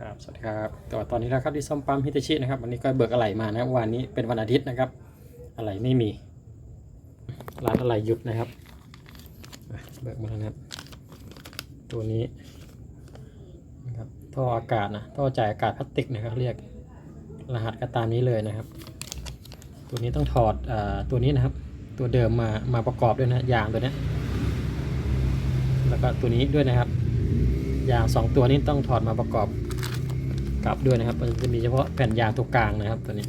ครับสวัสดีครับต่อตอนนี้นะครับที่ซ่อมปั๊มฮิตาชินะครับวันนี้ก็เบิกอะไหล่มานะวันนี้เป็นวันอาทิตย์นะครับ อะไหล่ไม่มีร้านอะไหล่หยุดนะครับเบิกมาแล้วนะครับ ตัวนี้นะครับท่ออากาศนะท่อจ่ายอากาศพลาสติกนะครับ เรียกรหัสก็ตามนี้เลยนะครับ ตัวนี้ต้องถอดอตัวนี้นะครับ ตัวเดิมมามาประกอบด้วยนะยางตัวนี้แล้วก็ตัวนี้ด้วยนะครับยางสองตัวนี้ต้องถอดมาประกอบ กลับด้วยนะครับมันจะมีเฉพาะแผ่นยางตัวกลางนะครับตัวนี้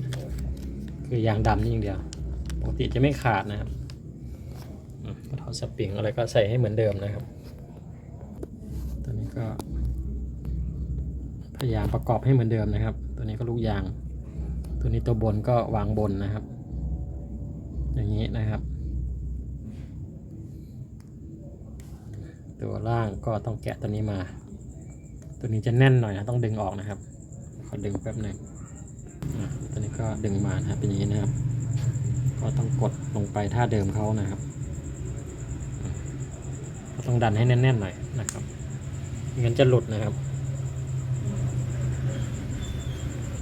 คือยางดำนี่อย่างเดียวปกติจะไม่ขาดนะครับอืมก็ถอดสปริงอะไรก็ใส่ให้เหมือนเดิมนะครับ ตัวนี้ก็ พยายามประกอบให้เหมือนเดิมนะครับ ตัวนี้ก็ลูกยาง ตัวนี้ตัวบนก็วางบนนะครับ อย่างนี้นะครับ ตัวล่างก็ต้องแกะตัวนี้มา ตัวนี้จะแน่นหน่อยนะต้องดึงออกนะครับ ขอดึงแป๊บหนึ่งอะตัวนี้ก็ดึงมานะครับเป็นอย่างนี้นะครับ ก็ต้องกดลงไปท่าเดิมเขานะครับ ก็ต้องดันให้แน่นๆหน่อยนะครับงั้นจะหลุดนะครับ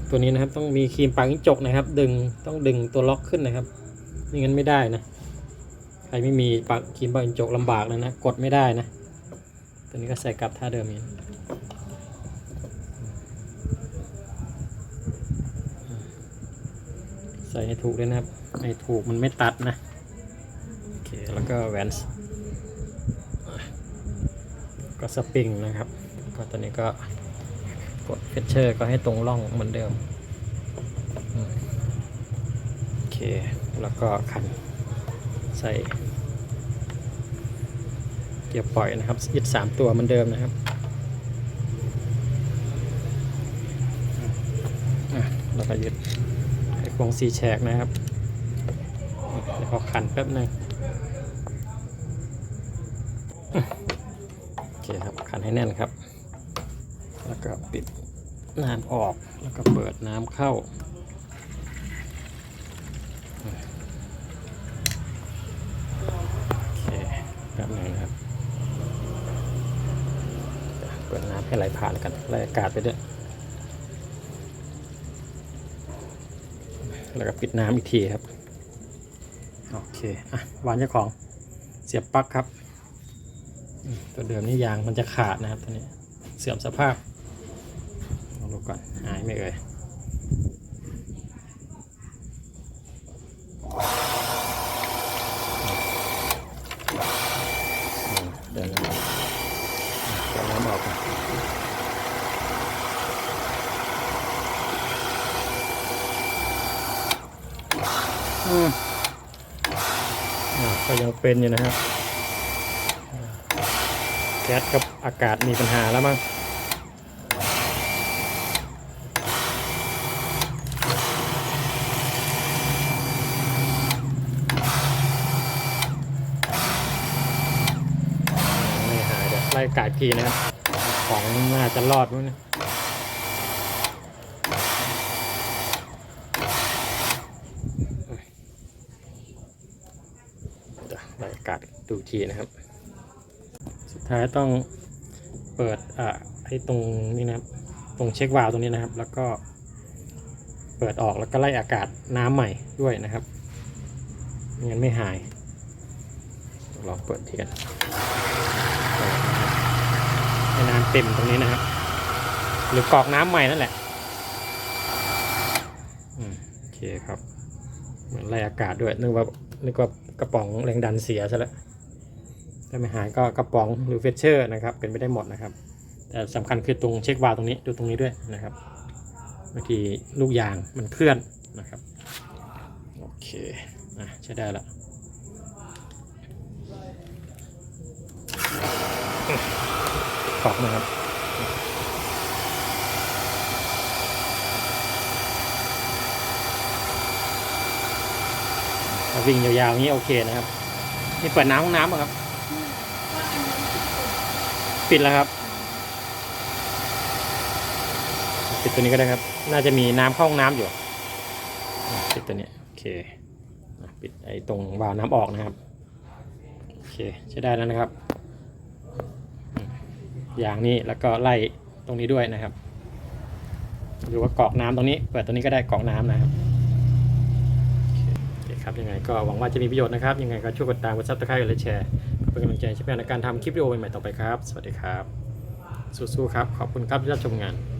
ตัวนี้นะครับต้องมีครีมปังจิ้งจกนะครับ ดึงต้องดึงตัวล็อกขึ้นนะครับไม่งั้นไม่ได้นะใครไม่มีปักครีมปังจิ้งจกลำบากเลยนะ กดไม่ได้นะ ตัวนี้ก็ใส่กลับท่าเดิมนี้ใส่ให้ถูกด้วยนะครับให้ถูกมันไม่ตัดนะโอเคแล้วก็แหวนส์ก็สปริงนะครับ ก็ตัวนี้ก็กดเฟชเชอร์ก็ให้ตรงร่องเหมือนเดิมอืมโอเคแล้วก็ขันใส่เกียร์ปล่อยนะครับยึดสามตัวเหมือนเดิมนะครับอะแล้วก็ยึด ไอ้ควงซีแฉกนะครับเดี๋ยวขอขันแป๊บหนึ่งโอเคครับขันให้แน่นครับ แล้วก็ปิดน้ำออกแล้วก็เปิดน้ำเข้าโอเคแป๊บหนึ่งนะครับ เปิดน้ำให้ไหลผ่านกันไล่อากาศไปด้วย แล้วก็ปิดน้ำอีกทีครับ โอเค อะวางเจ้าของเสียบปลั๊กครับอืมตัวเดิมนี่ยางมันจะขาดนะครับตัวนี้ เสื่อมสภาพลองดูก่อนหายไหม่เอ่ยอืมเดินนะครับ เดี๋ยวน้ำออกก่อน อืมอ่าก็ยังเป็นอยู่นะครับแก๊สกับอากาศมีปัญหาแล้วมั้งไม่หายเดี๋ยวไล่กาศอีกทีนะครับ ของน่าจะรอดมั้งนะ เดี๋ยวรายอากาศดูทีนะครับ สุดท้ายต้องเปิดอ่าไอ้ตรงนี้นะครับ ตรงเช็ควาล์วตรงนี้นะครับ แล้วก็เปิดออกแล้วก็ไล่อากาศน้ำใหม่ด้วยนะครับไม่งั้นไม่หาย ลองเปิดทีกันให้น้ำเต็มตรงนี้นะครับ หรือกรอกน้ำใหม่นั่นแหละอืมโอเคครับ เหมือนไล่อากาศด้วยนึกว่านึกว่า กระป๋องแรงดันเสียซะแล้วถ้าไม่หายก็กระป๋องหรือเฟชเชอร์นะครับ เป็นไปได้หมดนะครับ แต่สำคัญคือตรงเช็ควาล์วตรงนี้ดูตรงนี้ด้วยนะครับบางทีลูกยางมันเคลื่อนนะครับโอเคอะใช้ได้ละกรอกนะครับ วิ่งยาวๆนี้โอเคนะครับนี่เปิดน้ำห้องน้ำป่ะครับ ปิดแล้วครับ ปิดตัวนี้ก็ได้ครับ น่าจะมีน้ำเข้าห้องน้ำอยู่ ปิดตัวนี้โอเคปิดไอ้ตรงวาล์วน้ำออกนะครับโอเคใช้ได้แล้วนะครับ อย่างนี้แล้วก็ไล่ตรงนี้ด้วยนะครับหรือว่ากรอกน้ำตรงนี้ เปิดตัวนี้ก็ได้กรอกน้ำนะครับ ครับยังไงก็หวังว่าจะมีประโยชน์นะครับยังไงก็ช่วยกดตามกดซับสไครต์และแชร์เพื่อเป็นกำลังใจช่วยในการทำคลิปวิดีโอใหม่ๆต่อไปครับ สวัสดีครับ สู้ๆครับ ขอบคุณครับที่รับชมงาน